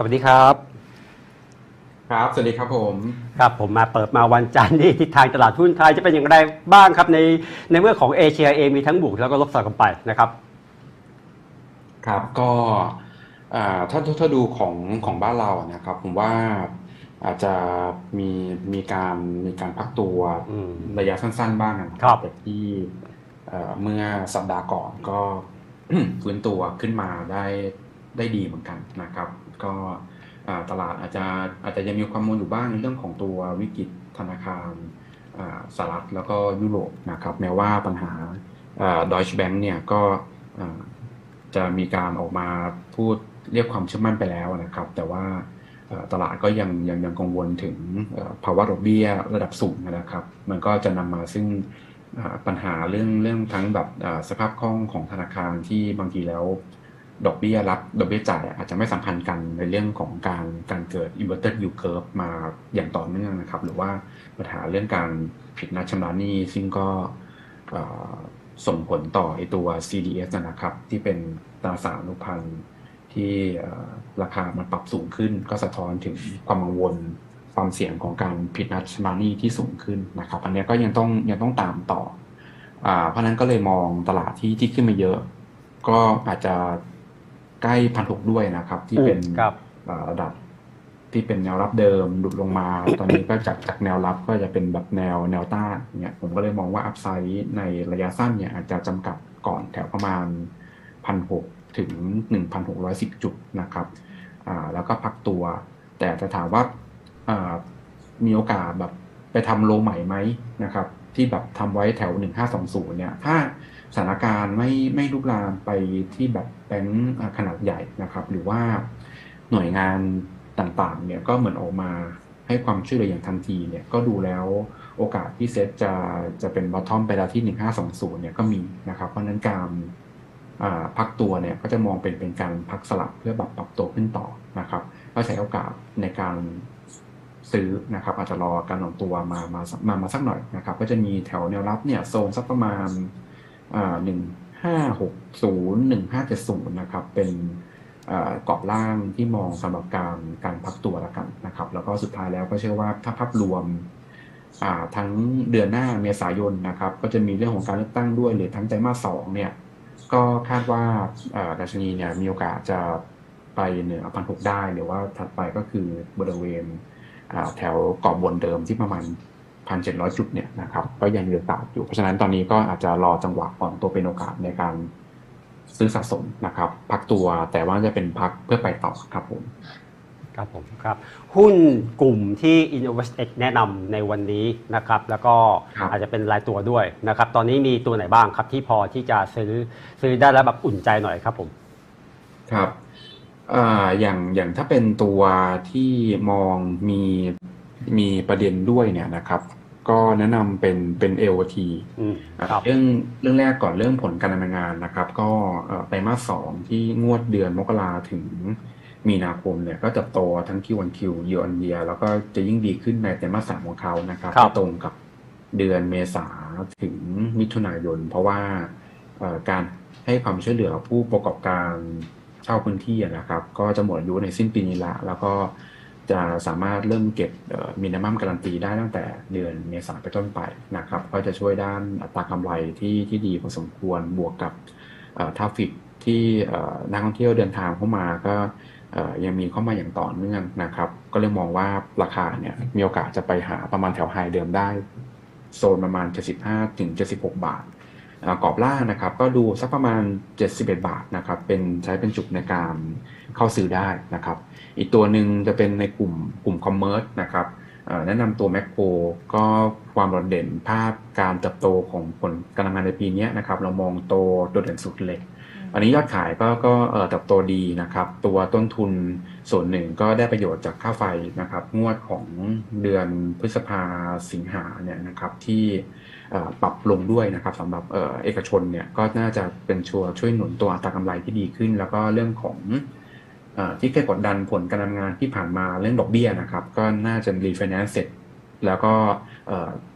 สวัสดีครับ ครับ สวัสดีครับผม ครับผมมาเปิดมาวันจันทร์นี่ทิศทางตลาดหุ้นไทยจะเป็นอย่างไรบ้างครับในในเมื่อของเอเชียเองมีทั้งบวกแล้วก็ลบสลับกันไปนะครับ ครับก็อ่าถ้าถ้าถ้าดูของของบ้านเรานะครับ ผมว่าอาจจะมีมีการมีการพักตัวอืมระยะสั้นๆบ้างนะครับแต่ที่เอ่อเมื่อสัปดาห์ก่อนก็ฟื้นตัวขึ้นมาได้ได้ดีเหมือนกันนะครับ ก็ตลาดอาจจะอาจจะยังมีความกังวอยู่บ้างในเรื่องของตัววิกฤตธนาคารสหรัฐแล้วก็ยุโรปนะครับแม้ว่าปัญหาดอยช์แบงก์เนี่ยก็จะมีการออกมาพูดเรียกความเชื่อมั่นไปแล้วนะครับ แต่ว่าตลาดก็ยังยังยังกังวลถึงภาวะดอกเบี้ยระดับสูงนะครับ มันก็จะนำมาซึ่งปัญหาเรื่องเรื่องทั้งแบบสภาพคล่องของธนาคารที่บางทีแล้ว ดอกเบี้ยรับดอกเบี้ยจ่ายอาจจะไม่สัมพันธ์กันในเรื่องของการการเกิด inverted yield curve มาอย่างต่อเนื่องนะครับ หรือว่าปัญหาเรื่องการผิดนัดชำระหนี้ซึ่งก็ส่งผลต่อไอตัว CDS นะครับ ที่เป็นตราสารอนุพันธ์ที่ราคามันปรับสูงขึ้น ก็สะท้อนถึงความกังวลความเสี่ยงของการผิดนัดชำระหนี้ที่สูงขึ้นนะครับ อันนี้ก็ยังต้องยังต้องตามต่ออเพราะนั้นก็เลยมองตลาดที่ที่ขึ้นมาเยอะ ก็อาจจะ ใกล้พันหกด้วยนะครับ ที่เป็นครับอ่าระดับที่เป็นแนวรับเดิมหลุดลงมา ตอนนี้ก็จากจากแนวรับก็จะเป็นแบบแนวแนวต้านเนี่ยผมก็เลยมองว่าอัพไซด์ในระยะสั้นเนี่ยอาจจะจำกัดก่อนแถวประมาณพันหกถึงหนึ่งพันหกร้อยสิบจุดนะครับอ่าแล้วก็พักตัว แต่จะถามว่าอ่ามีโอกาสแบบไปทำโลใหม่ไหมนะครับ ที่แบบทำไว้แถว1520เนี่ย ถ้าสถานการณ์ไม่ไม่ลุกลามไปที่แบบแบงค์ขนาดใหญ่นะครับ หรือว่าหน่วยงานต่างๆ เนี่ยก็เหมือนออกมาให้ความช่วยเหลืออย่างทันทีเนี่ยก็ดูแล้วโอกาสที่เซตจะจะเป็นบอททอมไปแล้วที่ 1520 เนี่ยก็มีนะครับ เพราะนั้นการพักตัวเนี่ยก็จะมองเป็นเป็นการพักสลับเพื่อแบบปรับตัวขึ้นต่อนะครับ ก็ใช้โอกาสในการ ซื้อนะครับอาจจะรอการหน่งตัวมามามามาสักหน่อยนะครับ ก็จะมีแถวแนวรับเนี่ยโซนสักประมาณหนึ่งห้าหกศูนย์หนึ่งห้าเจ็ดศูนย์นะครับ เป็นอ่ากรอบล่างที่มองสำหรับการการพักตัวละกันนะครับ แล้วก็สุดท้ายแล้วก็เชื่อว่าถ้าภาพรวมทั้งเดือนหน้าเมษายนนะครับ ก็จะมีเรื่องของการเลือกตั้งด้วย หรือทั้งไตรมาสสองเนี่ย ก็คาดว่าดัชนีเนี่ยมีโอกาสจะไปเหนือพันหกได้หรือว่าถัดไปก็คือบริเวณ แถวกรอบบนเดิมที่ประมาณพันเจ็ดร้อยจุดเนี่ยนะครับก็ยังมีโอกาสอยู่ เพราะฉะนั้นตอนนี้ก็อาจจะรอจังหวะอ่อนตัวเป็นโอกาสในการซื้อสะสมนะครับ พักตัวแต่ว่าจะเป็นพักเพื่อไปต่อครับผมครับผมครับหุ้นกลุ่มที่ InnovestX แนะนำในวันนี้นะครับ แล้วก็ครับอาจจะเป็นรายตัวด้วยนะครับ ตอนนี้มีตัวไหนบ้างครับที่พอที่จะซื้อซื้อได้แล้วแบบอุ่นใจหน่อยครับผม ครับ อ่าอย่างอย่างถ้าเป็นตัวที่มองมีมีประเด็นด้วยเนี่ยนะครับ ก็แนะนำเป็นเป็น LT อืมอะครับ เรื่องเรื่องแรกก่อนเรื่องผลการดำเนินงานนะครับ ก็เอ่อไตรมาสสองที่งวดเดือนมกราถึงมีนาคมเนี่ยก็จะโตทั้ง Q1Q year on year แล้วก็จะยิ่งดีขึ้นในไตรมาสสามของเขานะครับครับ ที่ตรงกับเดือนเมษาถึงมิถุนายน เพราะว่าเอ่อการให้ความช่วยเหลือผู้ประกอบการ เช่าพื้นที่นะครับ ก็จะหมดอายุในสิ้นปีนี้ละ แล้วก็จะสามารถเริ่มเก็บมินิมัมการันตีได้ตั้งแต่เดือนเมษาไปต้นไปนะครับ ก็จะช่วยด้านอัตรากำไรที่ที่ดีพอสมควรบวกกับทราฟิกที่นักท่องเที่ยวเดินทางเข้ามาก็ยังมีเข้ามาอย่างต่อเนื่องนะครับ ก็เลยมองว่าราคาเนี่ยมีโอกาสจะไปหาประมาณแถวไฮเดิมได้ โซนประมาณ 75ถึง76 บาท กรอบล่างนะครับ ก็ดูสักประมาณ 71 บาทนะครับเป็นใช้เป็นจุดในการเข้าซื้อได้นะครับ อีกตัวหนึ่งจะเป็นในกลุ่มกลุ่มคอมเมอร์สนะครับเอ่อแนะนำตัวแม c โ r ก็ความโดดเด่นภาพการเติบโตของผลการทำงานในปีนี้นะครับ เรามองโตโดดเด่นสุดเลยอันนี้ยอดขายก็ก็เอ่อเติบโตดีนะครับ ตัวต้นทุนส่วนหนึ่งก็ได้ประโยชน์จากค่าไฟนะครับ งวดของเดือนพฤษภาสิงหาเนี่ยนะครับที่เอ่อ ปรับลงด้วยนะครับสำหรับเอเอกชนเนี่ยก็น่าจะเป็นชัวร์ช่วยหนุนตัวอัตรากำไรที่ดีขึ้น แล้วก็เรื่องของอที่เคยกดดันผลการทำงานที่ผ่านมาเรื่องดอกเบี้ยนะครับ ก็น่าจะรีไฟแนนซ์เสร็จ แล้วก็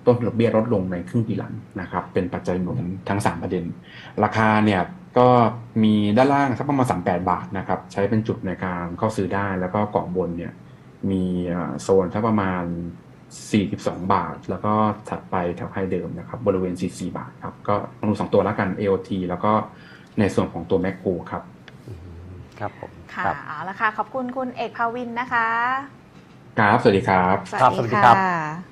ต้นดอกเบี้ยลดลงในครึ่งปีหลังนะครับ เป็นปัจจัยหนุนทั้ง 3 ประเด็น ราคาเนี่ยก็มีด้านล่างสักประมาณ38บาทนะครับ ใช้เป็นจุดในการเข้าซื้อได้ แล้วก็กล่องบนเนี่ยมีโซนสักประมาณ 42 บาท แล้วก็ถัดไปแถวไฮเดิมนะครับ บริเวณ 44 บาทครับ ก็ลองดูสองตัวแล้วกัน AOT แล้วก็ในส่วนของตัว Mac Pro ครับ ครับผมค่ะครับเอาละค่ะ ขอบคุณคุณเอกภาวินนะคะ ครับ สวัสดีครับ ครับ สวัสดีครับค่ะ